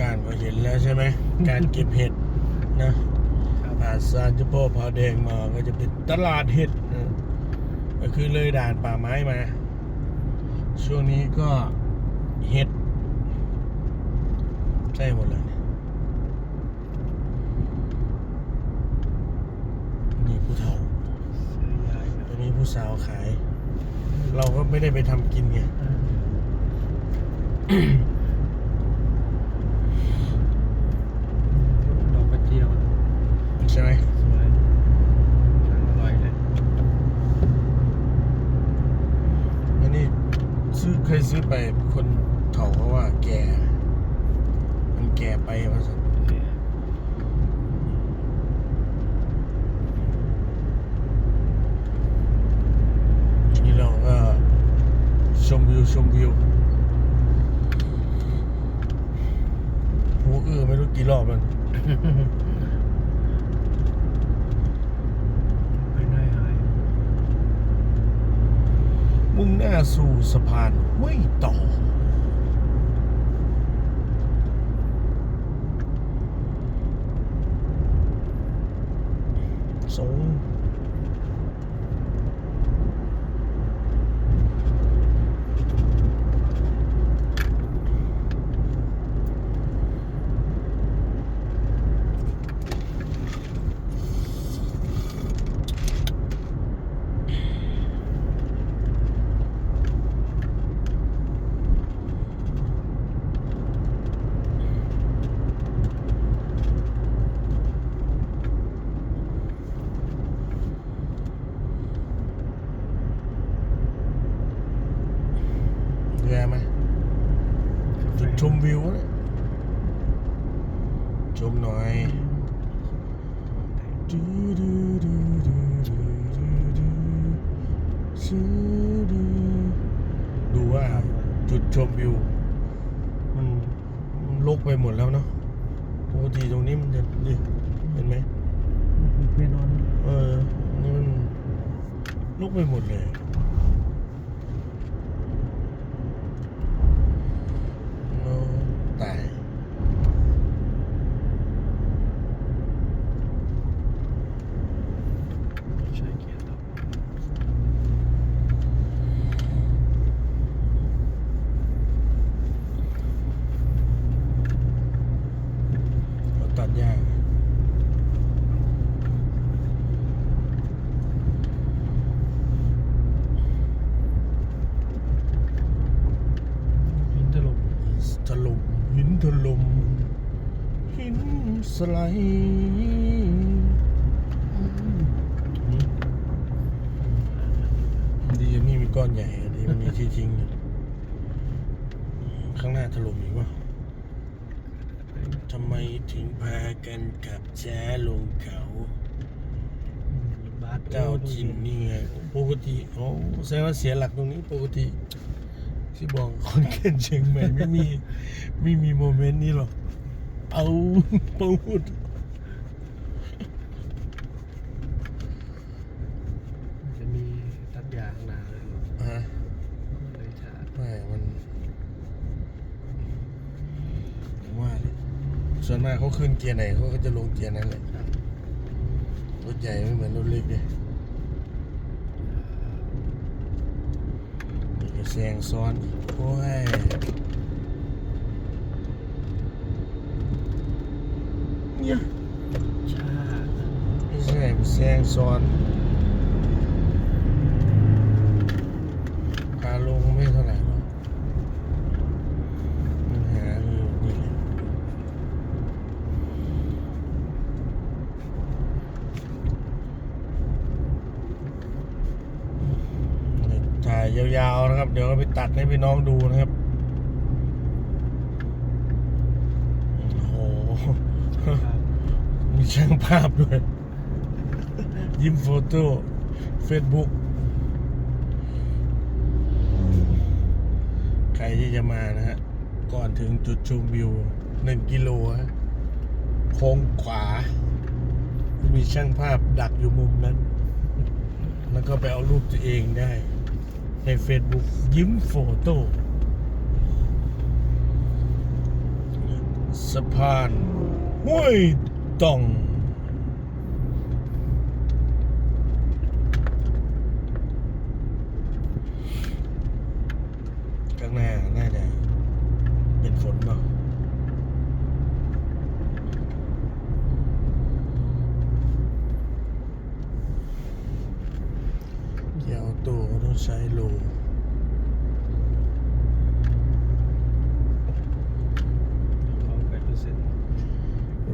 การก็เห็นแล้วใช่ไหม การเก็บเห็ดนะครับผ่านซานเจโปพาวแดงมาก็จะเป็นตลาดเห็ดนะก็คือเลยด่านป่าไม้มา ช่วงนี้ก็เห็ดใช่หมดเลยเนี่ยนี่ผู้เฒ่ายายคตัรับวนี้ผู้สาวขาย เราก็ไม่ได้ไปทำกินไง ดอกกระเจียว ใช่ไหม สวยทางอร่อยเลย อันนี้ซื้อเคยซื้อไปคนเฒ่าเพราะว่าแก่ มันแก่ไปว่าสันนี่เราก็ชมวิวชมวิวหูอื้อไม่รู้ กี่รอบมันไม่ได้หายมุ่งหน้าสู่สะพานห้วยต่อ สง ชมวิวนะชมหน่อยดูดูดูดูดูดูดูดูดูดูว่าจุดชมวิวมันมันลกไปหมดแล้วเนาะปกติตรงนี้มันจะดิเห็นไหมเพื่อนนอนเออนี่มันลุกไปหมดเลย โอ้ตาย ใช้เกียร์ต่อ เขาตัดหญ้าหินถล่มถล่มหินถล่มหินสไลด์ดีนี่มีก้อนใหญ่ดีมันมีที่ทิ้ง ข้างหน้าถล่มอีกวะ ทำไมถึงพากันกลับช้าลงเขาบาสเจ้าจินนี่ไงปกติโอ้แสดงว่าเสียหลักตรงนี้ปกติ ที่บอกคนเก่นเชียงใหม่ไม่มี ไม่มีโมเมนต์นี้หรอกเอาปูด จะมีตัดยางหนาเลย ฮะ เลยช้า ไม่มันผมว่าดิ ส่วนมากเขาขึ้นเกียร์ไหนเขาก็จะลงเกียร์นั้นแหละครับรถใหญ่ไม่เหมือนรถเล็กเลยนี่ก็แซงซ้อนอีกโอ้ยเนี่ยช้าไม่ใช่มันแซงซ้อนขาลงไม่เท่าไหร่หรอกปัญหาคือนี่แหละถ่า ยาวๆนะครับ เดี๋ยวเราไปตัดให้พี่น้องดูนะครับโอ้โหมีช่างภาพด้วย ยิ้มโฟโต้เฟซบุ๊กใครที่จะมานะฮะ ก่อนถึงจุดชมวิวหนึ่งกิโลฮะโค้งขวา มีช่างภาพดักอยู่มุมนั้น แล้วก็ไปเอารูปตัวเองได้ ใน Facebook ยิ้มโฟโต้สะพานห้วยต่องข้างหน้าน่าจะเป็นฝนเนาะเกียร์ออโต้ก็ต้องใช้โล เขาแปดเปอร์เซ็นต์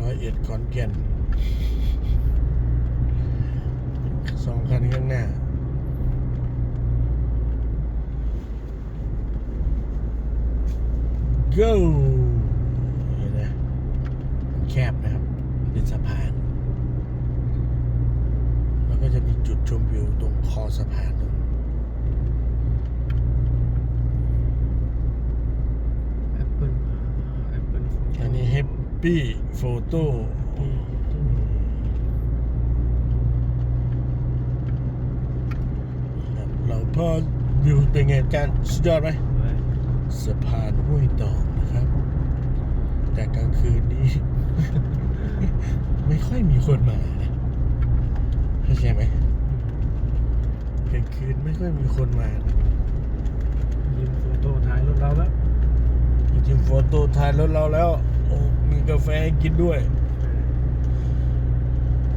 ร้อย เอ็ดขอนแก่นสองคันข้างหน้า go เห็นไหมมันแคบนะครับ เป็นสะพาน แล้วก็จะมีจุดชมวิวตรงคอสะพานนู้นแอปเปิลแอปเปิล อันนี้ happy photo ครับเราพอวิวเป็นไงจานสุดยอดไหมสะพานห้วยตองนะครับ แต่กลางคืนนี้ ไม่ค่อยมีคนมานะเข้าใจไหมกลางคืนไม่ค่อยมีคนมานะยิงโฟโต้ถ่ายรถเราแล้วจริงๆโฟโต้ถ่ายรถเราแล้วโอ้ มีกาแฟกินด้วย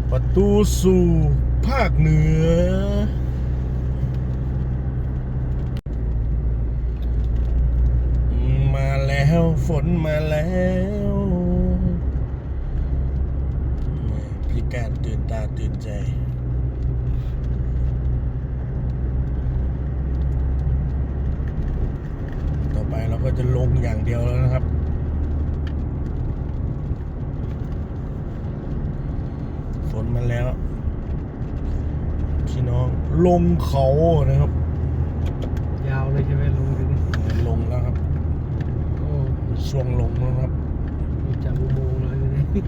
ประตูสู่ภาคเหนือ มาแล้วฝนมาแล้วพี่การตื่นตาตื่นใจต่อไปเราก็จะลงอย่างเดียวแล้วนะครับ ฝน มาแล้ว พี่น้องลงเขานะครับ ยาวเลยใช่ไหมลงถึงลงแล้วครับโอ้ช่วงลงแล้วครับมีจากอุโมงค์เลยนี่อื